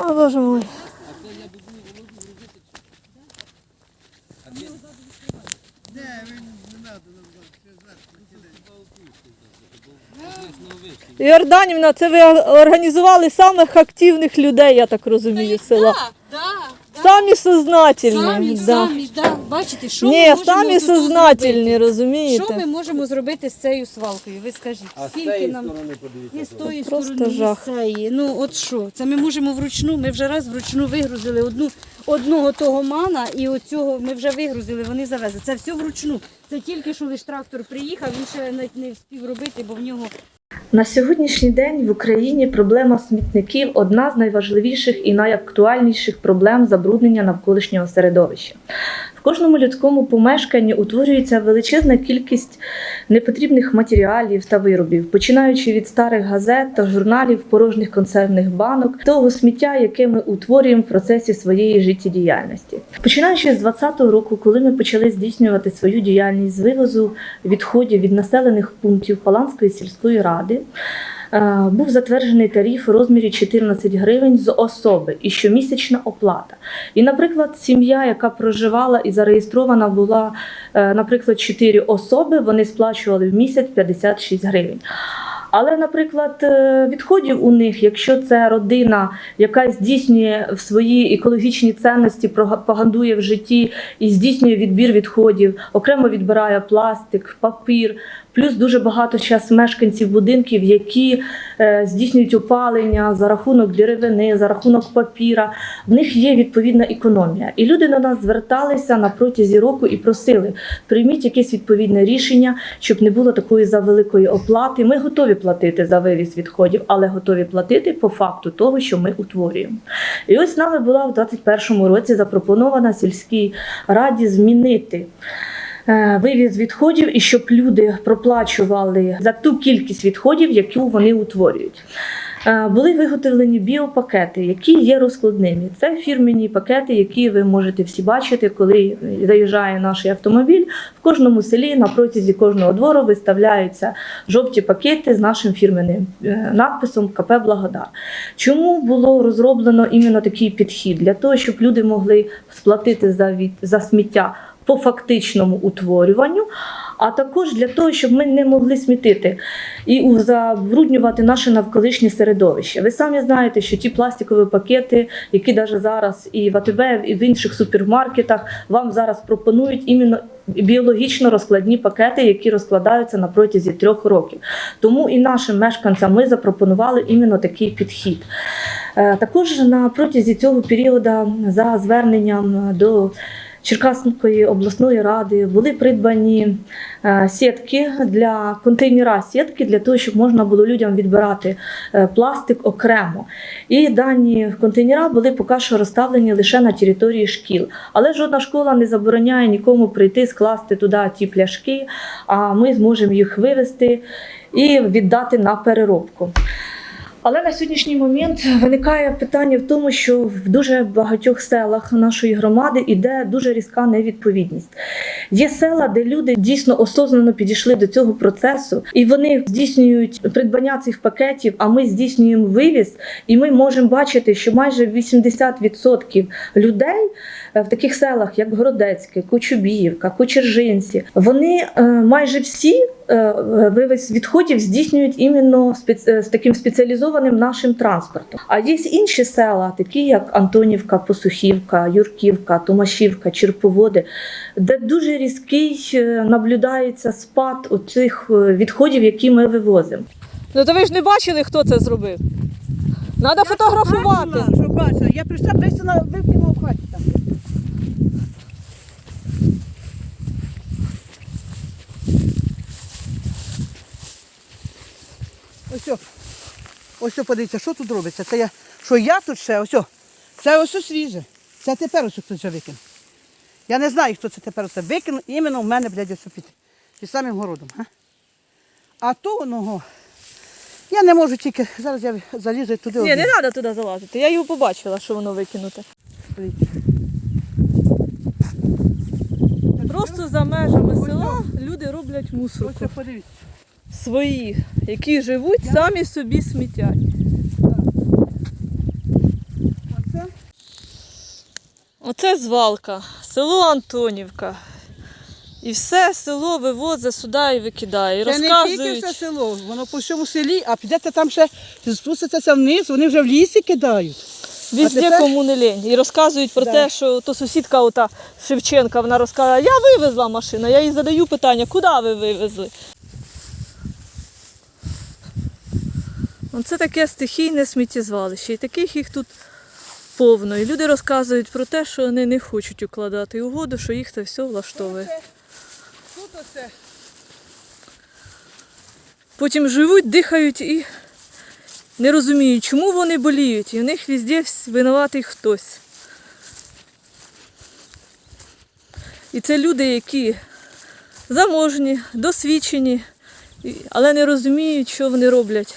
Ой, боже мой. Йорданівна, це ви організували самих активних людей, я так розумію, села. Самі сознательні. Самі, да. самі, да. Бачите, що ми можемо самі тут сознательні, зробити? Що ми можемо зробити з цією свалкою? Ви скажіть, А з скільки цієї нам сторони і з тої Просто сторони, жах. і з цієї. Ну от що? Це ми можемо вручну. Ми вже раз вручну вигрузили одну одного того мана, і оцього ми вже вигрузили. Вони завезли. Це все вручну. Це тільки що лиш трактор приїхав. Він ще навіть не встиг робити, бо в нього На сьогоднішній день в Україні проблема смітників одна з найважливіших і найактуальніших проблем забруднення навколишнього середовища. Кожному людському помешканні утворюється величезна кількість непотрібних матеріалів та виробів, починаючи від старих газет та журналів, порожніх консервних банок, того сміття, яке ми утворюємо в процесі своєї життєдіяльності. Починаючи з 2020 року, коли ми почали здійснювати свою діяльність з вивозу відходів від населених пунктів Паланської сільської ради. Е, Був затверджений тариф у розмірі 14 гривень з особи і щомісячна оплата. І, наприклад, сім'я, яка проживала і зареєстрована була, е, наприклад, 4 особи, вони сплачували в місяць 56 гривень. Але, наприклад, е, відходів у них, якщо це родина, яка здійснює в свої екологічні цінності, пропагандує в житті і здійснює відбір відходів, окремо відбирає пластик, папір. Плюс дуже багато зараз мешканців будинків, які е, здійснюють опалення за рахунок деревини, за рахунок папіра. В них є відповідна економія. І люди на нас зверталися на протязі року і просили: прийміть якесь відповідне рішення, щоб не було такої завеликої оплати. Ми готові платити за вивіз відходів, але готові платити по факту того, що ми утворюємо. І ось нами була в 2021 році запропонована сільській раді змінити. Е, Вивіз відходів і щоб люди проплачували за ту кількість відходів, яку вони утворюють. Е, Були виготовлені біопакети, які є розкладними. Це фірмені пакети, які ви можете всі бачити, коли заїжджає наш автомобіль. В кожному селі на протязі кожного двору виставляються жовті пакети з нашим фірменним е, надписом КП Благодар. Чому було розроблено іменно такий підхід? Для того, щоб люди могли сплатити за, від, за сміття по фактичному утворюванню, а також для того, щоб ми не могли смітити і забруднювати наше навколишнє середовище. Ви самі знаєте, що ті пластикові пакети, які навіть зараз і в АТБ, і в інших супермаркетах вам зараз пропонують іменно біологічно розкладні пакети, які розкладаються на протязі трьох років. Тому і нашим мешканцям ми запропонували іменно такий підхід. Е, Також на протязі цього періоду за зверненням до Черкаської обласної ради були придбані е, сітки для контейнера сітки для того, щоб можна було людям відбирати е, пластик окремо. І дані контейнера були поки що розставлені лише на території шкіл. Але жодна школа не забороняє нікому прийти, скласти туди ті пляшки, а ми зможемо їх вивезти і віддати на переробку. Але на сьогоднішній момент виникає питання в тому, що в дуже багатьох селах нашої громади іде дуже різка невідповідність. Є села, де люди дійсно осознано підійшли до цього процесу, і вони здійснюють придбання цих пакетів. А ми здійснюємо вивіз, і ми можемо бачити, що майже 80% людей е, в таких селах, як Городецьке, Кочубіївка, Кочержинці, вони е, майже всі е, вивіз відходів здійснюють іменно спец- е, з таким спеціалізованим нашим транспортом. А є інші села, такі як Антонівка, Посухівка, Юрківка, Томашівка, Черповоди, де дуже різкий е, наблюдається спад цих відходів, які ми вивозимо. Ну то ви ж не бачили, хто це зробив. Треба фотографувати. Бачила, що бачила. Я прийшла, десь на в хаті там. Ось, о. Ось подивіться, що тут робиться. Це я, що я тут ще, ось, це ось свіже. Це тепер ось хтось вже викинув. Я не знаю, хто це тепер оце викинув, іменно в мене, блядь, ось під, під самим городом. А, а то воно, я не можу тільки, зараз я залізу туди. Ні, не треба туди залазити. Я його побачила, що воно викинуте. Просто за межами села люди роблять Ось мусорку. це подивіться. Свої, які живуть, самі собі смітять. Оце звалка, село Антонівка. І все село вивозить сюди і викидає. І Це не тільки все село, воно по всьому селі, а підете там ще спуститеся вниз, вони вже в лісі кидають. Везде тепер- кому не лень. І розказують про Да. те, що то сусідка ота Шевченка, вона розказує, я вивезла машину. Я їй задаю питання, куди ви вивезли? Це таке стихійне сміттєзвалище. І таких їх тут повно. І люди розказують про те, що вони не хочуть укладати угоду, що їх це все влаштовує. Тут оце. Потім живуть, дихають і не розуміють, чому вони боліють. І в них везде винуватий хтось. І це люди, які заможні, досвідчені, але не розуміють, що вони роблять.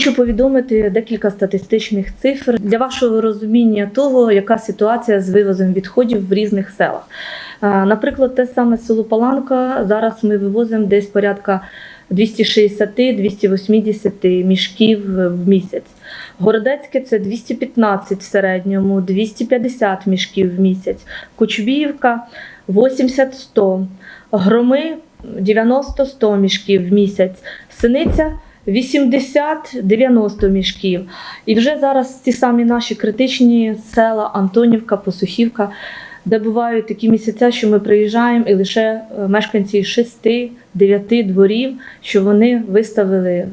Хочу повідомити декілька статистичних цифр для вашого розуміння того, яка ситуація з вивозом відходів в різних селах. Наприклад, те саме село Паланка. Зараз ми вивозимо десь порядка 260-280 мішків в місяць. Городецьке це 215 в середньому, 250 мішків в місяць. Кочубіївка 80-100. Громи 90-100 мішків в місяць. Синиця 80-90 мішків. І вже зараз ті самі наші критичні села Антонівка, Посухівка, де бувають такі місяця, що ми приїжджаємо, і лише е, мешканці шести дев'яти дворів, що вони виставили е,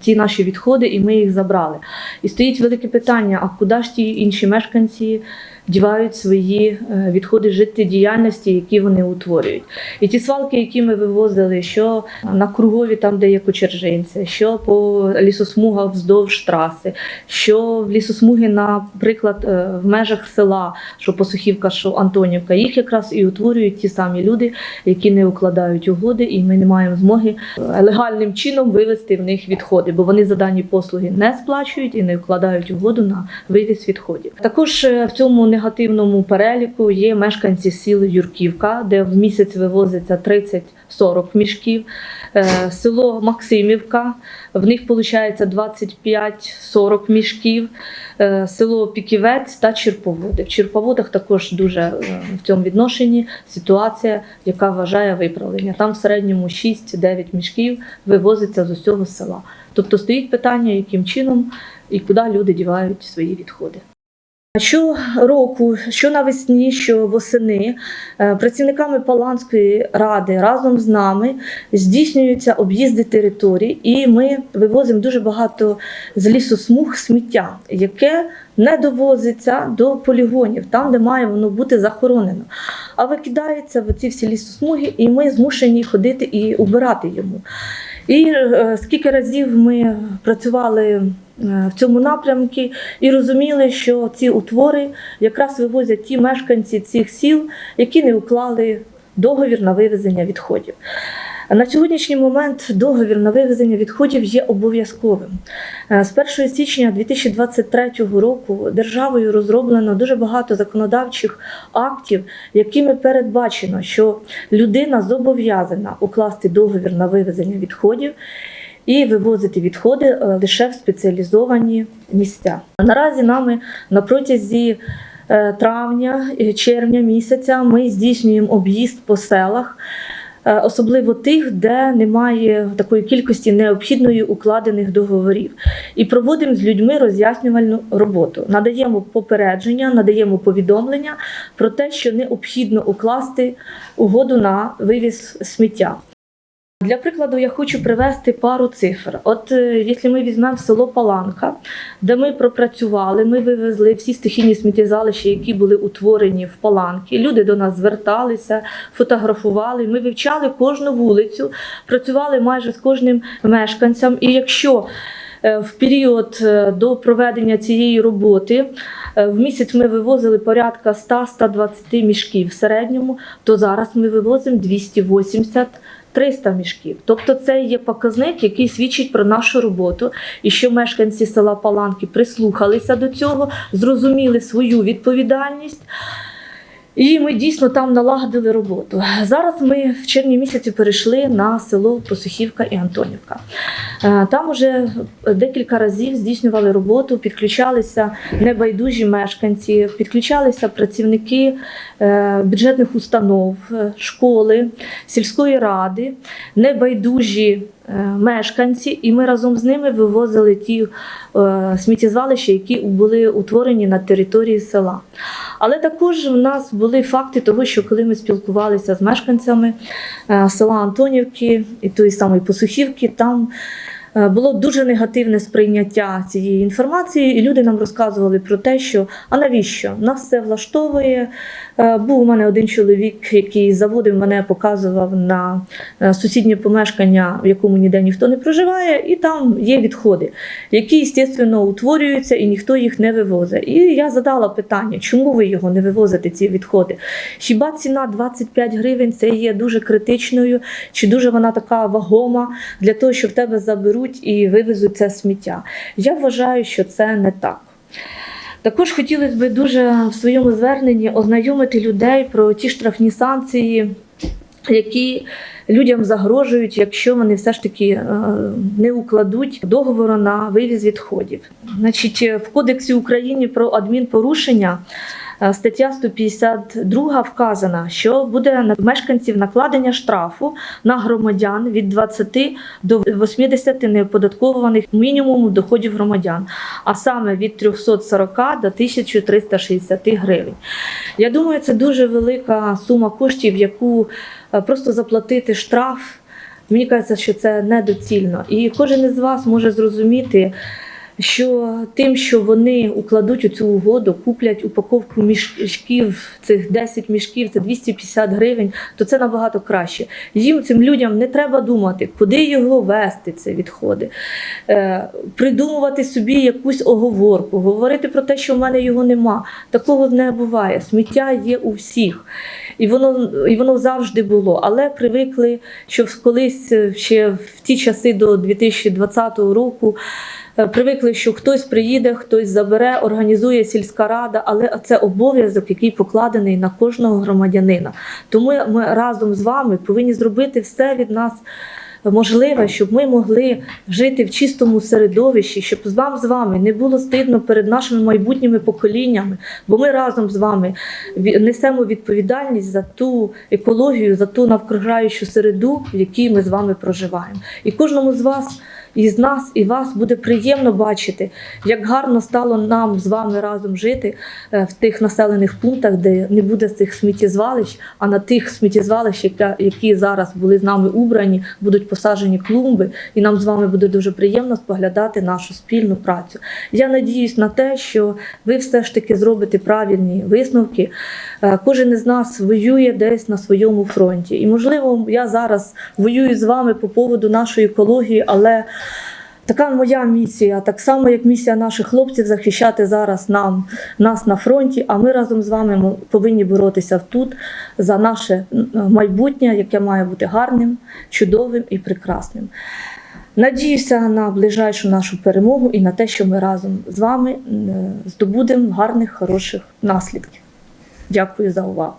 ті наші відходи, і ми їх забрали. І стоїть велике питання: а куди ж ті інші мешканці дівають свої е, відходи життєдіяльності, які вони утворюють? І ті свалки, які ми вивозили, що на кругові, там де є кочержинці, що по лісосмугах вздовж траси, що в лісосмуги, наприклад, е, в межах села, що Посухівка, що Антонівка, їх якраз і утворюють ті самі люди, які не укладають угоди. і ми не маємо змоги е, легальним чином вивезти в них відходи, бо вони за дані послуги не сплачують і не вкладають угоду на вивіз відходів. Також е, в цьому негативному переліку є мешканці сіл Юрківка, де в місяць вивозиться 30-40 мішків. Е, Село Максимівка, в них виходить 25-40 мішків. Е, Село Піківець та Черповоди. В Черповодах також дуже е, в цьому відношенні ситуація, яка вважає виправлення. Там в середньому 6-9 мішків вивозиться з усього села. Тобто стоїть питання, яким чином і куди люди дівають свої відходи. Щороку, що навесні, що восени, е, працівниками Паланської ради разом з нами здійснюються об'їзди територій, і ми вивозимо дуже багато з лісосмуг сміття, яке не довозиться до полігонів, там, де має воно бути захоронено. А викидається в ці всі лісосмуги, і ми змушені ходити і убирати йому. І е, скільки разів ми працювали е, в цьому напрямку і розуміли, що ці утвори якраз вивозять ті мешканці цих сіл, які не уклали договір на вивезення відходів. На сьогоднішній момент договір на вивезення відходів є обов'язковим. Е, З 1 січня 2023 року державою розроблено дуже багато законодавчих актів, якими передбачено, що людина зобов'язана укласти договір на вивезення відходів і вивозити відходи е, лише в спеціалізовані місця. Наразі нами на протязі е, травня, червня місяця ми здійснюємо об'їзд по селах. Е, Особливо тих, де немає такої кількості необхідної укладених договорів, і проводимо з людьми роз'яснювальну роботу. Надаємо попередження, надаємо повідомлення про те, що необхідно укласти угоду на вивіз сміття. Для прикладу, я хочу привести пару цифр. От е, якщо ми візьмемо село Паланка, де ми пропрацювали, ми вивезли всі стихійні сміттєзалища, які були утворені в Паланки. Люди до нас зверталися, фотографували. Ми вивчали кожну вулицю, працювали майже з кожним мешканцем. І якщо е, в період е, до проведення цієї роботи в місяць ми вивозили порядка 100-120 мішків в середньому, то зараз ми вивозимо 280 300 мішків. Тобто це є показник, який свідчить про нашу роботу, і що мешканці села Паланки прислухалися до цього, зрозуміли свою відповідальність. І ми дійсно там налагодили роботу. Зараз ми в червні місяці перейшли на село Посухівка і Антонівка. Е, Там уже декілька разів здійснювали роботу, підключалися небайдужі мешканці, підключалися працівники е, бюджетних установ, школи, сільської ради, небайдужі мешканці, і ми разом з ними вивозили ті е, сміттєзвалища, які були утворені на території села. Але також в нас були факти того, що коли ми спілкувалися з мешканцями е, села Антонівки і тої самої Посухівки, там е, було дуже негативне сприйняття цієї інформації, і люди нам розказували про те, що а навіщо нас все влаштовує. Е, Був у мене один чоловік, який заводив мене, показував на е, сусіднє помешкання, в якому ніде ніхто не проживає, і там є відходи, які, звісно, утворюються і ніхто їх не вивозить. І я задала питання, чому ви його не вивозите, ці відходи? Хіба ціна 25 гривень це є дуже критичною, чи дуже вона така вагома для того, що в тебе заберуть і вивезуть це сміття? Я вважаю, що це не так. Також хотілося б дуже в своєму зверненні ознайомити людей про ті штрафні санкції, які людям загрожують, якщо вони все ж таки е, не укладуть договору на вивіз відходів. Значить, в Кодексі України про адмінпорушення. Е, Стаття 152 вказана, що буде на мешканців накладення штрафу на громадян від 20 до 80 неоподаткованих мінімуму доходів громадян, а саме від 340 до 1360 гривень. Я думаю, це дуже велика сума коштів, яку е, просто заплатити штраф. Мені кажеться, що це недоцільно. І кожен із вас може зрозуміти, що тим, що вони укладуть у цю угоду, куплять упаковку мішків, цих 10 мішків, це 250 гривень, то це набагато краще. Їм цим людям не треба думати, куди його вести, ці відходи, е, придумувати собі якусь оговорку, говорити про те, що в мене його нема. Такого не буває. Сміття є у всіх. І воно, і воно завжди було. Але привикли, що колись е, ще в ті часи до 2020 року. е, Привикли, що хтось приїде, хтось забере, організує сільська рада, але це обов'язок, який покладений на кожного громадянина. Тому ми разом з вами повинні зробити все від нас можливе, щоб ми могли жити в чистому середовищі, щоб з вам з вами не було стидно перед нашими майбутніми поколіннями, бо ми разом з вами несемо відповідальність за ту екологію, за ту навкругаючу середу, в якій ми з вами проживаємо. І кожному з вас. І з нас, і вас буде приємно бачити, як гарно стало нам з вами разом жити е, в тих населених пунктах, де не буде цих сміттєзвалищ, а на тих сміттєзвалищ, які зараз були з нами убрані, будуть посаджені клумби, і нам з вами буде дуже приємно споглядати нашу спільну працю. Я надіюсь на те, що ви все ж таки зробите правильні висновки. Е, Кожен із нас воює десь на своєму фронті. І, можливо, я зараз воюю з вами по поводу нашої екології, але Така моя місія, так само як місія наших хлопців захищати зараз нам нас на фронті. А ми разом з вами повинні боротися тут за наше майбутнє, яке має бути гарним, чудовим і прекрасним. Надіюся на ближайшу нашу перемогу і на те, що ми разом з вами здобудемо гарних, хороших наслідків. Дякую за увагу.